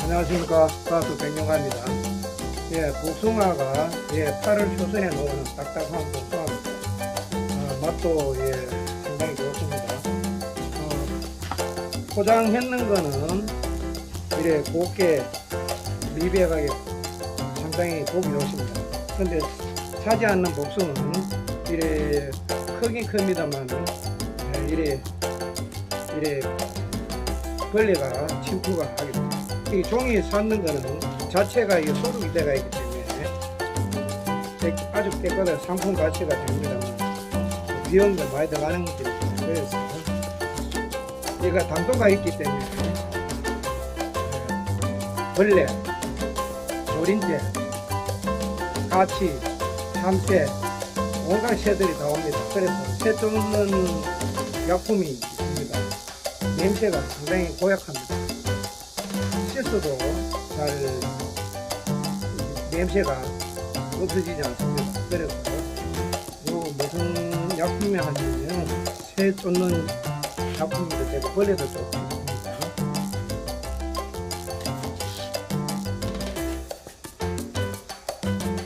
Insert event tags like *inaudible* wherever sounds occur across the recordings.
안녕하십니까 가수 백영가입니다. 예, 복숭아가 예, 8월 초순에 나오는 딱딱한 복숭아입니다. 어, 맛도 예, 상당히 좋습니다. 어, 포장했는 거는 이래 곱게 미백하게 상당히 보기 좋습니다. 근데 사지 않는 복숭아는 이래 크긴 큽니다만 예, 이래 이래 벌레가 침투가 하게 됩니다. 이 종이 쌓는 거는 자체가 이게 소득이 돼가 있기 때문에 깨- 아주 깨끗한 상품 가치가 됩니다만 비용도 많이 들어가는 때문에 그래서 얘가 당도가 있기 때문에 예, 벌레, 조린재, 가치, 참새 온갖 새들이 다 옵니다. 그래서 새 쫓는 약품이 있습니다. 냄새가 상당히 고약합니다. 씻어도 잘 냄새가 없어지지 않습니다. 그래서 요 무슨 약품에 하시면 새 쫓는 되고 벌레도 쫓고 있습니다.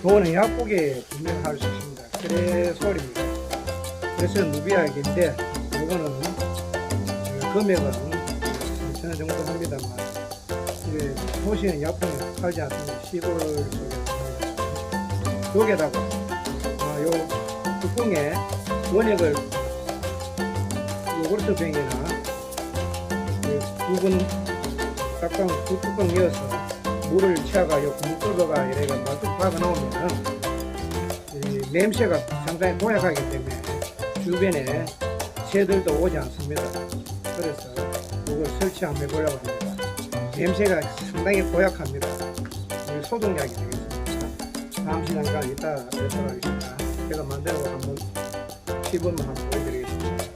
그거는 약국에 구매할 수 있습니다. 그래 소리입니다. 그래서 어, 금액은 3,000원 정도 합니다만 이게 도시는 약품이 팔지 않습니다. 시골 팝니다. 여기에다가 아, 요 뚜껑에 원액을 요구르트 병이나 두분 딱딱 두 뚜껑 이어서 물을 채가 요 구멍 뚫어가 이래가 말뚝 박아 놓으면은 이 냄새가 상당히 고약하기 때문에 주변에 새들도 오지 않습니다. 그래서 이걸 설치 한번 해보려고 합니다. 냄새가 상당히 고약합니다. 소독약이 되겠습니다. 다음 시간간 이따 뵙도록 하겠습니다. 제가 만들고 한번 시범을 한번 보여드리겠습니다.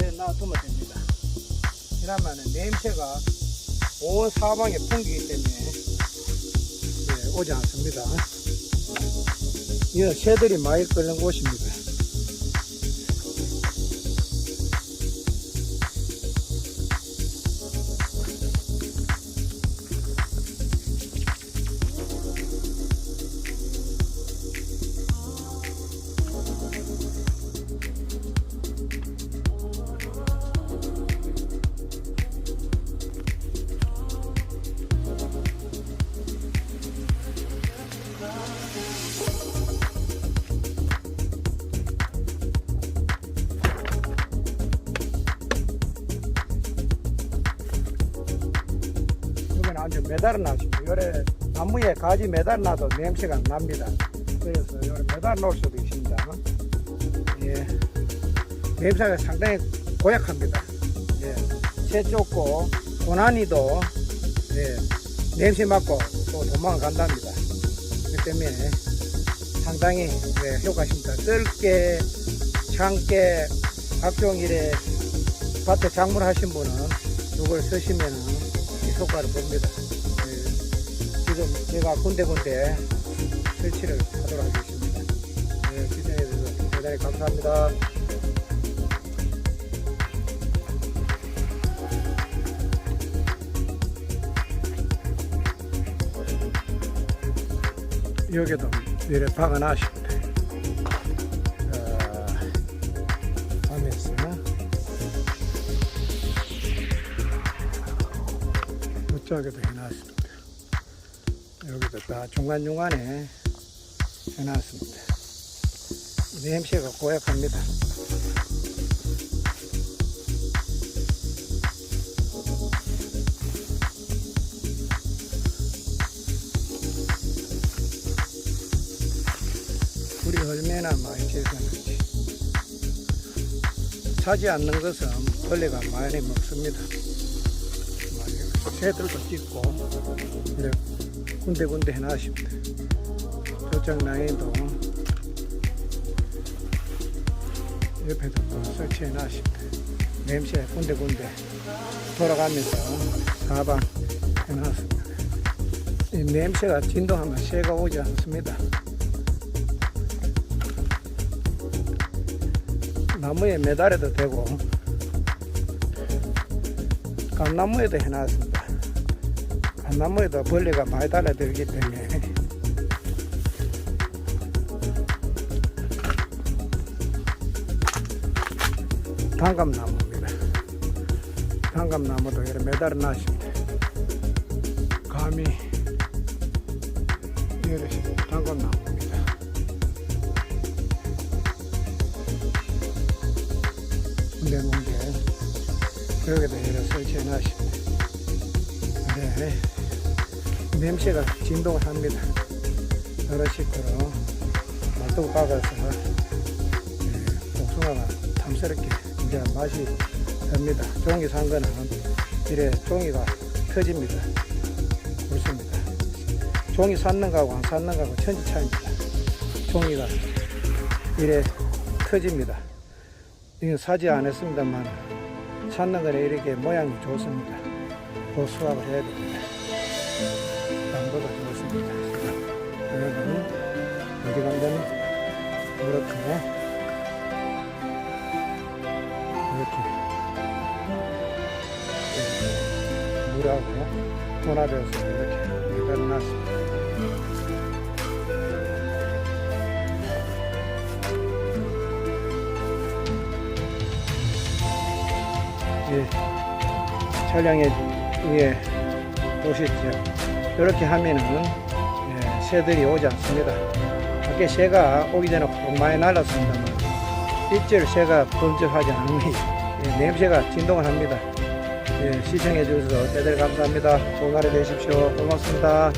열에 놔두면 됩니다. 이러면은 냄새가 온 사방에 풍기기 때문에 예, 오지 않습니다. 이 새들이 많이 끓는 곳입니다. 매달아 놔시고 요래 나무에 가지 매달아 놔도 냄새가 안 납니다. 그래서 요래 매달아 놓을 수도 있습니다. 예. 냄새가 상당히 고약합니다. 예. 새 쫓고 고난이도 예. 냄새 맡고 또 도망간답니다. 그렇기 때문에 상당히 예, 효과 있습니다. 뜰게, 창게, 각종 일에 밭에 작물 하신 분은 이걸 쓰시면은 이 효과를 봅니다. 예, 지금 제가 군데군데 설치를 하도록 하겠습니다. 네, 시청해주셔서 대단히 감사합니다. 여기도 이래 박아놨습니다. 자, 하면서 이쪽에도 해놨습니다. 여기도 다 중간중간에 해놨습니다. 냄새가 고약합니다. 불이 얼마나 많이 제거는지 차지 않는 것은 벌레가 많이 먹습니다. 새들도 찍고 군데군데 해놨습니다. 저쪽 라인도 옆에도 또 설치해놨습니다. 냄새 군데군데 돌아가면서 사방 해놨습니다. 이 냄새가 진동하면 새가 오지 않습니다. 나무에 매달아도 되고 감나무에도 해놨습니다. 감나무에도 벌레가 많이 달아들기 때문에 *laughs* 단감나무입니다. 단감나무도 이렇게 매달아 놨습니다. 감이 이렇게 단감나무입니다. 문데 여기다 이렇게 설치해 놨습니다. 네. 냄새가 진동을 합니다. 여러 식구로 맛도 박아서 네, 복숭아가 탐스럽게 이제 맛이 납니다. 종이 산 거는 이래 종이가 터집니다. 그렇습니다. 종이 샀는 거하고 안 샀는 거하고 천지 차이입니다. 종이가 이래 터집니다. 이건 사지 않았습니다만 찾는 거는 이렇게 모양이 좋습니다. 그 수확을 해야 됩니다. 물하고 혼합해서 이렇게 매달아놨습니다. 예, 촬영에 위에 보시죠. 이렇게 하면은 예, 새들이 오지 않습니다. 밖에 새가 오기 전에 꼭 많이 날았습니다만 빗질 새가 번쩍하지 않습니다. 예, 냄새가 진동을 합니다. 예, 시청해 주셔서 대단히 감사합니다. 좋은 하루 되십시오. 고맙습니다.